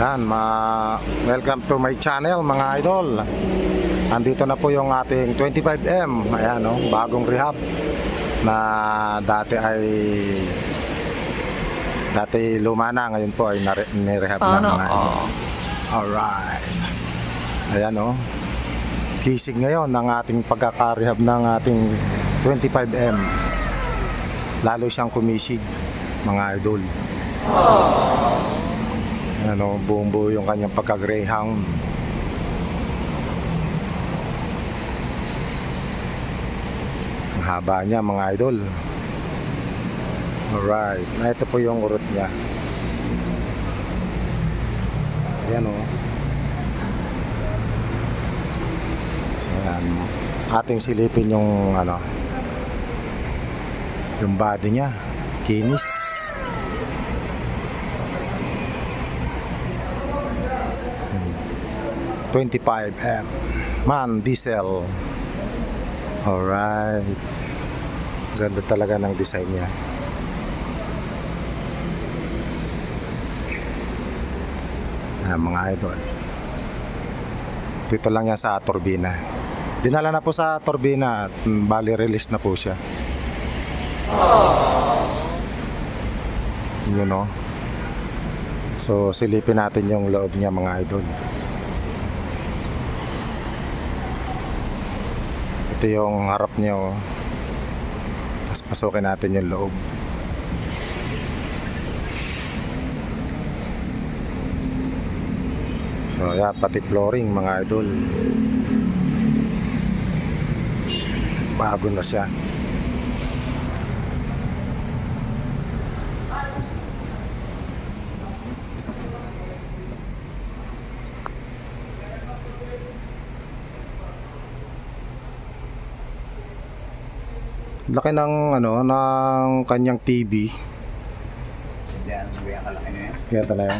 Yan, ma welcome to my channel mga idol. Andito na po yung ating 25M. Ayan, no, bagong rehab na dati ay dati luma na, ngayon po ay nirehab na mga idol. all. Alright. Ayan, no. Kisig ngayon ng ating pagkakarehab ng ating 25M. Lalo siyang kumisig, mga idol. Ano, buong buo yung kanyang pagka-greyhound. Ang haba niya mga idol. Alright. Na ito po yung urot niya. Ayan o. So, ayan. Ating silipin yung ano yung body niya. Kinis. 25M man diesel. Alright. Ganda talaga ng design niya. Ah, mga idol. Dito lang yan sa turbina. Dinala na po sa turbina at mm, bali release na po siya. Yun know? So silipin natin yung loob niya mga idol ito yung harap niya oh. Tapos pasukin natin yung loob. So, yeah, pati flooring mga idol. Bago na siya. Laki ng ano ng kanyang TV. Ba yung kalaki na yan? Kaya talaga.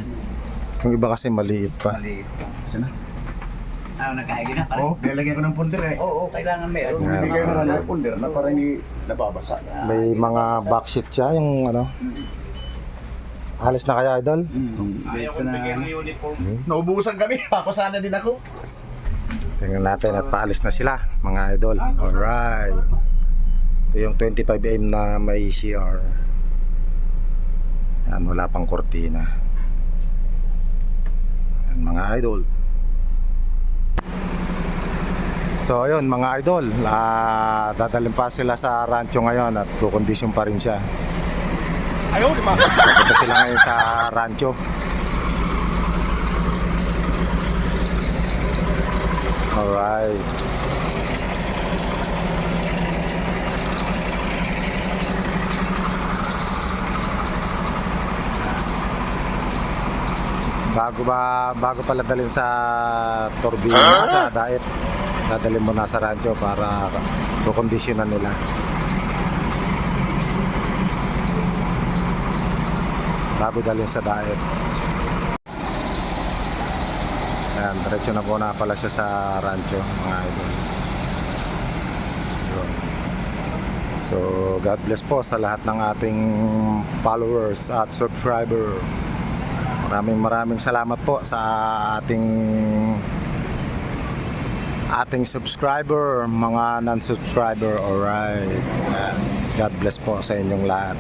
Yung iba kasi maliit pa. Maliit pa. Sana? Ano, nagkaigin na pare? Oh, nilagyan ko ng pulder eh. Oo, oo, kailangan meron. Yeah. Nilagyan ko ng pulder na para hindi nababasa. May mga backseat siya yung ano. Alis na kaya idol? Hmm. Ayaw ko bigyan ng uniform. Naubusan kami. Ako sana din ako. Tingnan natin at paalis na sila mga idol. Alright. Ito yung 25M na may CR. Yan, wala pang kortina. Yan, mga idol. So ayun mga idol, ah, dadalhin pa sila sa rancho ngayon at kukondisyon pa rin siya. Ayaw, di ba? Pupunta sila ngayon sa rancho. Alright. Bago ba bago pala dalhin sa turbina sa diet dadalhin mo na sa rancho para kukondisyonan nila. bago dalhin sa diet. Ayan, diretso na po na pala siya sa rancho, mga idol. So, God bless po sa lahat ng ating followers at subscriber. Maraming maraming salamat po sa ating ating subscriber, mga non-subscriber. Alright. God bless po sa inyong lahat.